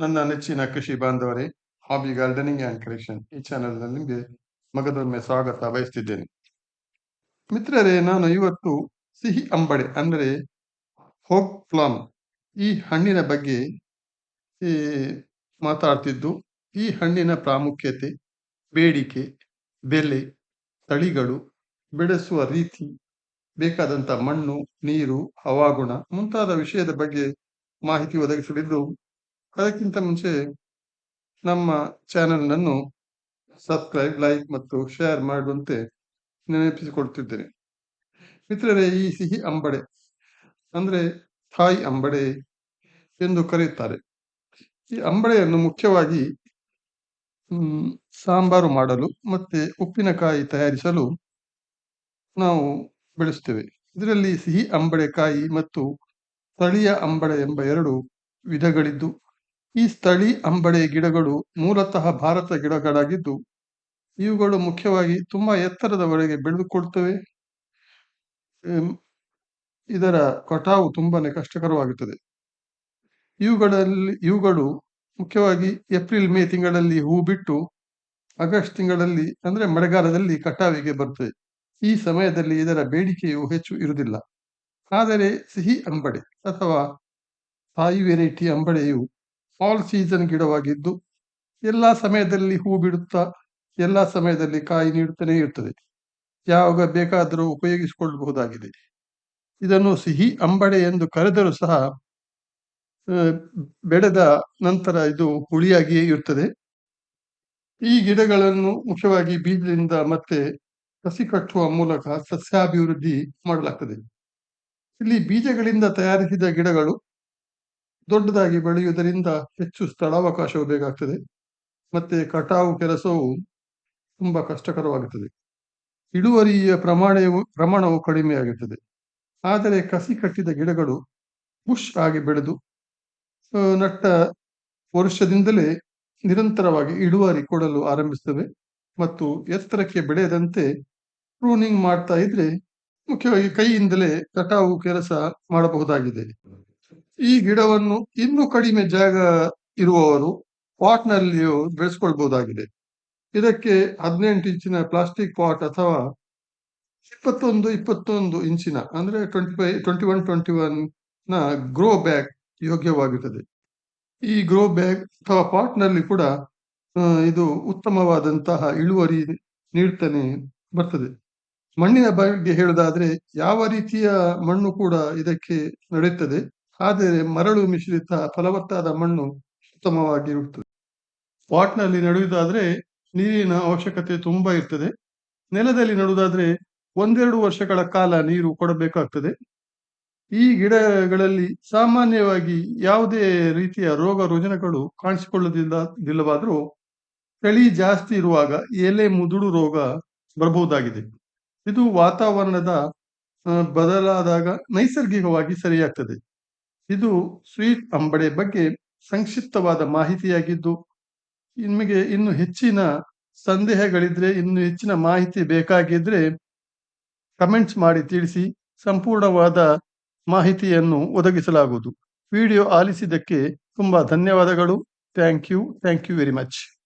ನನ್ನ ನೆಚ್ಚಿನ ಕೃಷಿ ಬಾಂಧವರೇ ಹಾಬಿ ಗಾರ್ಡನಿಂಗ್ ಆ್ಯಂಡ್ ಕಲೆಕ್ಷನ್ ಈ ಚಾನೆಲ್ನಲ್ಲಿ ನಿಮಗೆ ಮಗದೊಮ್ಮೆ ಸ್ವಾಗತ ಬಯಸ್ತಿದ್ದೇನೆ. ಮಿತ್ರರೇ ನಾನು ಇವತ್ತು ಸಿಹಿ ಅಂಬಡೆ ಅಂದರೆ ಹೋಪ್ ಪ್ಲಾಮ್ ಈ ಹಣ್ಣಿನ ಬಗ್ಗೆ ಈ, ಮಾತಾಡ್ತಿದ್ದು. ಈ ಹಣ್ಣಿನ ಪ್ರಾಮುಖ್ಯತೆ ಬೇಡಿಕೆ ಬೆಲೆ ತಳಿಗಳು ಬೆಳೆಸುವ ರೀತಿ ಬೇಕಾದಂಥ ಮಣ್ಣು ನೀರು ಹವಾಗುಣ ಮುಂತಾದ ವಿಷಯದ ಬಗ್ಗೆ ಮಾಹಿತಿ ಒದಗಿಸಲಿದ್ದು ಅದಕ್ಕಿಂತ ಮುಂಚೆ ನಮ್ಮ ಚಾನೆಲ್ನನ್ನು ಸಬ್ಸ್ಕ್ರೈಬ್, ಲೈಕ್ ಮತ್ತು ಶೇರ್ ಮಾಡುವಂತೆ ನೆನಪಿಸಿಕೊಡ್ತಿದ್ದೇನೆ ಮಿತ್ರರೇ, ಈ ಸಿಹಿ ಅಂಬಡೆ, ಅಂದ್ರೆ ಥಾಯ್ ಅಂಬಡೆ ಎಂದು ಕರೆಯುತ್ತಾರೆ. ಈ ಅಂಬಡೆಯನ್ನು ಮುಖ್ಯವಾಗಿ ಸಾಂಬಾರು ಮಾಡಲು ಮತ್ತೆ ಉಪ್ಪಿನಕಾಯಿ ತಯಾರಿಸಲು ನಾವು ಬೆಳೆಸ್ತೇವೆ. ಇದರಲ್ಲಿ ಸಿಹಿ ಅಂಬಳೆಕಾಯಿ ಮತ್ತು ಸ್ಥಳೀಯ ಅಂಬಡೆ ಎಂಬ ಎರಡು ವಿಧಗಳಿದ್ದು ಈ ಸ್ಥಳೀ ಅಂಬಳೆ ಗಿಡಗಳು ಮೂಲತಃ ಭಾರತ ಗಿಡಗಳಾಗಿದ್ದು, ಇವುಗಳು ಮುಖ್ಯವಾಗಿ ತುಂಬಾ ಎತ್ತರದವರೆಗೆ ಬೆಳೆದುಕೊಳ್ತವೆ. ಇದರ ಕಟಾವು ತುಂಬಾನೇ ಕಷ್ಟಕರವಾಗುತ್ತದೆ. ಇವುಗಳಲ್ಲಿ, ಇವುಗಳು ಮುಖ್ಯವಾಗಿ ಏಪ್ರಿಲ್, ಮೇ ತಿಂಗಳಲ್ಲಿ ಹೂ ಬಿಟ್ಟು ಆಗಸ್ಟ್ ತಿಂಗಳಲ್ಲಿ ಅಂದ್ರೆ ಮಳೆಗಾಲದಲ್ಲಿ ಕಟಾವಿಗೆ ಬರ್ತದೆ ಈ ಸಮಯದಲ್ಲಿ ಇದರ ಬೇಡಿಕೆಯು ಹೆಚ್ಚು ಇರುವುದಿಲ್ಲ. ಆದರೆ ಸಿಹಿ ಅಂಬಳೆ ಅಥವಾ ಸಾಯಿ ವೆರೈಟಿ ಅಂಬಳೆಯು ಆಲ್ ಸೀಸನ್ ಗಿಡವಾಗಿದ್ದು, ಎಲ್ಲ ಸಮಯದಲ್ಲಿ ಹೂ ಬಿಡುತ್ತಾ, ಎಲ್ಲಾ ಸಮಯದಲ್ಲಿ ಕಾಯಿ ನೀಡುತ್ತಲೇ ಇರ್ತದೆ. ಯಾವಾಗ ಬೇಕಾದರೂ ಉಪಯೋಗಿಸಿಕೊಳ್ಳಬಹುದಾಗಿದೆ. ಇದನ್ನು ಸಿಹಿ ಅಂಬಡೆ ಎಂದು ಕರೆದರೂ ಸಹ ಬೆಳೆದ ನಂತರ ಇದು ಹುಳಿಯಾಗಿಯೇ ಇರುತ್ತದೆ ಈ ಗಿಡಗಳನ್ನು ಮುಖ್ಯವಾಗಿ ಬೀಜದಿಂದ ಮತ್ತೆ ಕಸಿ ಕಟ್ಟುವ ಮೂಲಕ ಸಸ್ಯಾಭಿವೃದ್ಧಿ ಮಾಡಲಾಗ್ತದೆ. ಇಲ್ಲಿ ಬೀಜಗಳಿಂದ ತಯಾರಿಸಿದ ಗಿಡಗಳು ದೊಡ್ಡದಾಗಿ ಬೆಳೆಯುವುದರಿಂದ ಹೆಚ್ಚು ಸ್ಥಳಾವಕಾಶವು ಬೇಕಾಗ್ತದೆ. ಮತ್ತೆ ಕಟಾವು ಕೆಲಸವು ತುಂಬಾ ಕಷ್ಟಕರವಾಗುತ್ತದೆ. ಇಳುವರಿಯ ಪ್ರಮಾಣವು ಪ್ರಮಾಣವು ಕಡಿಮೆಯಾಗುತ್ತದೆ ಆದರೆ ಕಸಿ ಕಟ್ಟಿದ ಗಿಡಗಳು ಬುಷ್ ಆಗಿ ಬೆಳೆದು ನಟ್ಟ ವರ್ಷದಿಂದಲೇ ನಿರಂತರವಾಗಿ ಇಳುವರಿ ಕೊಡಲು ಆರಂಭಿಸುತ್ತವೆ. ಮತ್ತು ಎತ್ತರಕ್ಕೆ ಬೆಳೆಯದಂತೆ ಪ್ರೂನಿಂಗ್ ಮಾಡ್ತಾ ಇದ್ರೆ ಮುಖ್ಯವಾಗಿ ಕೈಯಿಂದಲೇ ಕಟಾವು ಕೆಲಸ ಮಾಡಬಹುದಾಗಿದೆ. ಈ ಗಿಡವನ್ನು ಇನ್ನೂ ಕಡಿಮೆ ಜಾಗ ಇರುವವರು ಪಾಟ್ನಲ್ಲಿಯೂ ಬೆಳೆಸ್ಕೊಳ್ಬಹುದಾಗಿದೆ. ಇದಕ್ಕೆ ಹದಿನೆಂಟು ಇಂಚಿನ ಪ್ಲಾಸ್ಟಿಕ್ ಪಾಟ್ ಅಥವಾ ಇಪ್ಪತ್ತೊಂದು ಇಪ್ಪತ್ತೊಂದು ಇಂಚಿನ ಅಂದ್ರೆ twenty five twenty one twenty ಒನ್ನ grow bag ಯೋಗ್ಯವಾಗುತ್ತದೆ. ಈ ಗ್ರೋ ಬ್ಯಾಗ್ ಅಥವಾ ಪಾಟ್ನಲ್ಲಿ ಕೂಡ ಇದು ಉತ್ತಮವಾದಂತಹ ಇಳುವರಿ ನೀಡ್ತಾನೆ ಬರ್ತದೆ. ಮಣ್ಣಿನ ಬಗ್ಗೆ ಹೇಳುವುದಾದ್ರೆ ಯಾವ ರೀತಿಯ ಮಣ್ಣು ಕೂಡ ಇದಕ್ಕೆ ನಡೆಯುತ್ತದೆ? ಆದರೆ ಮರಳು ಮಿಶ್ರಿತ ಫಲವತ್ತಾದ ಮಣ್ಣು ಉತ್ತಮವಾಗಿರುತ್ತದೆ. ಪಾಟ್ನಲ್ಲಿ ನಲ್ಲಿ ನೆಡುವುದಾದ್ರೆ ನೀರಿನ ಅವಶ್ಯಕತೆ ತುಂಬಾ ಇರ್ತದೆ. ನೆಲದಲ್ಲಿ ನೆಡುವುದಾದ್ರೆ ಒಂದೆರಡು ವರ್ಷಗಳ ಕಾಲ ನೀರು ಕೊಡಬೇಕಾಗ್ತದೆ. ಈ ಗಿಡಗಳಲ್ಲಿ ಸಾಮಾನ್ಯವಾಗಿ ಯಾವುದೇ ರೀತಿಯ ರೋಗ ರುಜಿನಗಳು ಕಾಣಿಸಿಕೊಳ್ಳುವುದಿಲ್ಲ ದಿಲ್ಲವಾದ್ರೂ ಚಳಿ ಜಾಸ್ತಿ ಇರುವಾಗ ಎಲೆ ಮುದುಡು ರೋಗ ಬರಬಹುದಾಗಿದೆ. ಇದು ವಾತಾವರಣದ ಬದಲಾದಾಗ ನೈಸರ್ಗಿಕವಾಗಿ ಸರಿಯಾಗ್ತದೆ. ಇದು ಸ್ವೀಟ್ ಅಂಬಡೆ ಬಗ್ಗೆ ಸಂಕ್ಷಿಪ್ತವಾದ ಮಾಹಿತಿಯಾಗಿದ್ದು, ನಿಮಗೆ ಇನ್ನು ಹೆಚ್ಚಿನ ಸಂದೇಹಗಳಿದ್ರೆ, ಇನ್ನು ಹೆಚ್ಚಿನ ಮಾಹಿತಿ ಬೇಕಾಗಿದ್ರೆ ಕಮೆಂಟ್ಸ್ ಮಾಡಿ ತಿಳಿಸಿ, ಸಂಪೂರ್ಣವಾದ ಮಾಹಿತಿಯನ್ನು ಒದಗಿಸಲಾಗುವುದು. ವಿಡಿಯೋ ಆಲಿಸಿದ್ದಕ್ಕೆ ತುಂಬಾ ಧನ್ಯವಾದಗಳು. Thank you. Thank you very much.